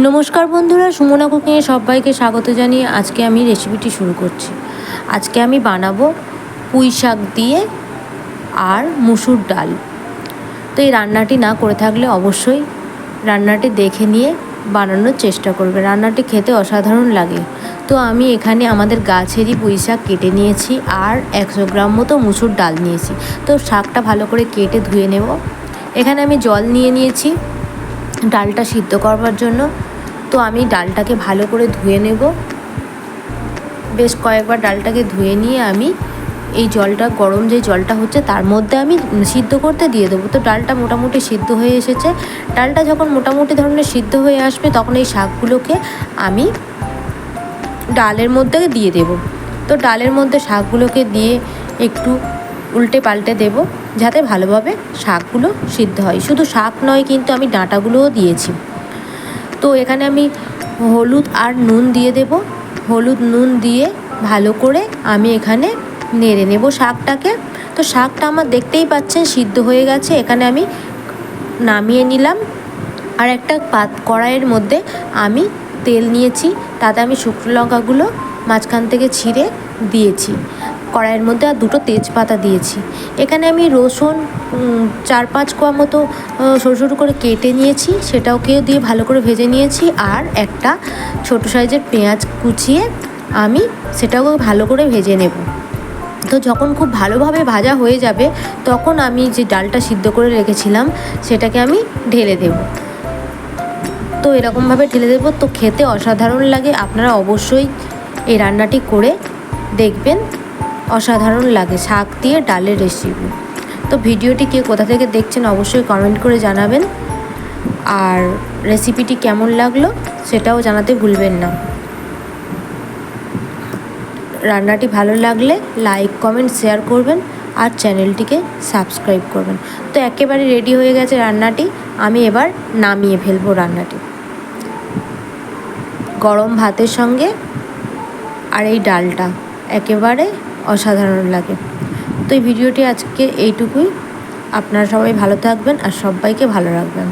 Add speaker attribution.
Speaker 1: নমস্কার বন্ধুরা, সুমনা কুকিংয়ে সবাইকে স্বাগত জানিয়ে আজকে আমি রেসিপিটি শুরু করছি। আজকে আমি বানাবো পুঁই শাক দিয়ে আর মুসুর ডাল। তো এই রান্নাটি না করে থাকলে অবশ্যই রান্নাটি দেখে নিয়ে বানানোর চেষ্টা করবে। রান্নাটি খেতে অসাধারণ লাগে। তো আমি এখানে আমাদের গাছেরই পুঁই শাক কেটে নিয়েছি আর একশো গ্রাম মতো মুসুর ডাল নিয়েছি। তো শাকটা ভালো করে কেটে ধুয়ে নেব। এখানে আমি জল নিয়ে নিয়েছি। ডালটা সিদ্ধ করবার জন্য। তো আমি ডালটাকে ভালো করে ধুয়ে নেব। বেশ কয়েকবার ডালটাকে ধুয়ে নিয়ে আমি এই জলটা, গরম যে জলটা হচ্ছে তার মধ্যে আমি সিদ্ধ করতে দিয়ে দেবো। তো ডালটা মোটামুটি সিদ্ধ হয়ে এসেছে। ডালটা যখন মোটামুটি ধরনের সিদ্ধ হয়ে আসবে তখন এই শাকগুলোকে আমি ডালের মধ্যে দিয়ে দেব। তো ডালের মধ্যে শাকগুলোকে দিয়ে একটু উল্টে পাল্টে দেব যাতে ভালোভাবে শাকগুলো সিদ্ধ হয়। শুধু শাক নয় কিন্তু আমি ডাঁটাগুলোও দিয়েছি। তো এখানে আমি হলুদ আর নুন দিয়ে দেব। হলুদ, নুন দিয়ে ভালো করে আমি এখানে নেড়ে নেব শাকটাকে। তো শাকটা আমার দেখতেই পাচ্ছেন সিদ্ধ হয়ে গেছে। এখানে আমি নামিয়ে নিলাম আর একটা পাত কড়াইয়ের মধ্যে আমি তেল নিয়েছি। তাতে আমি শুকনো লঙ্কাগুলো মাঝখান থেকে ছিঁড়ে দিয়েছি। কড়াইয়ের মধ্যে আর দুটো তেজপাতা দিয়েছি। এখানে আমি রসুন চার পাঁচ কোয়া মতো সরু সরু করে কেটে নিয়েছি। সেটাওকে দিয়ে ভালো করে ভেজে নিয়েছি। আর একটা ছোট সাইজের পেঁয়াজ কুচিয়ে আমি সেটাও ভালো করে ভেজে নেব। তো যখন খুব ভালোভাবে ভাজা হয়ে যাবে, তখন আমি যে ডালটা সিদ্ধ করে রেখেছিলাম, সেটাকে আমি ঢেলে দেব। তো এরকমভাবে ঢেলে দেবো। তো খেতে অসাধারণ লাগে। আপনারা অবশ্যই এই রান্নাটি করে দেখবেন। অসাধারণ লাগে, শাক দিয়ে ডালের রেসিপি তো ভিডিওটি কে কোথা থেকে দেখছেন অবশ্যই কমেন্ট করে জানাবেন। আর রেসিপিটি কেমন লাগল সেটাও জানাতে ভুলবেন না। রান্নাটি ভালো লাগলে লাইক কমেন্ট শেয়ার করবেন আর চ্যানেলটিকে সাবস্ক্রাইব করবেন। তো একেবারে রেডি হয়ে গেছে রান্নাটি, আমি এবার নামিয়ে ফেলব রান্নাটি। গরম ভাতের সঙ্গে আর এই ডালটা, একেবারে অসাধারণ লাগে। তো এই ভিডিওটি আজকে এইটুকুই। আপনারা সবাই ভালো থাকবেন আর সবাইকে ভালো রাখবেন।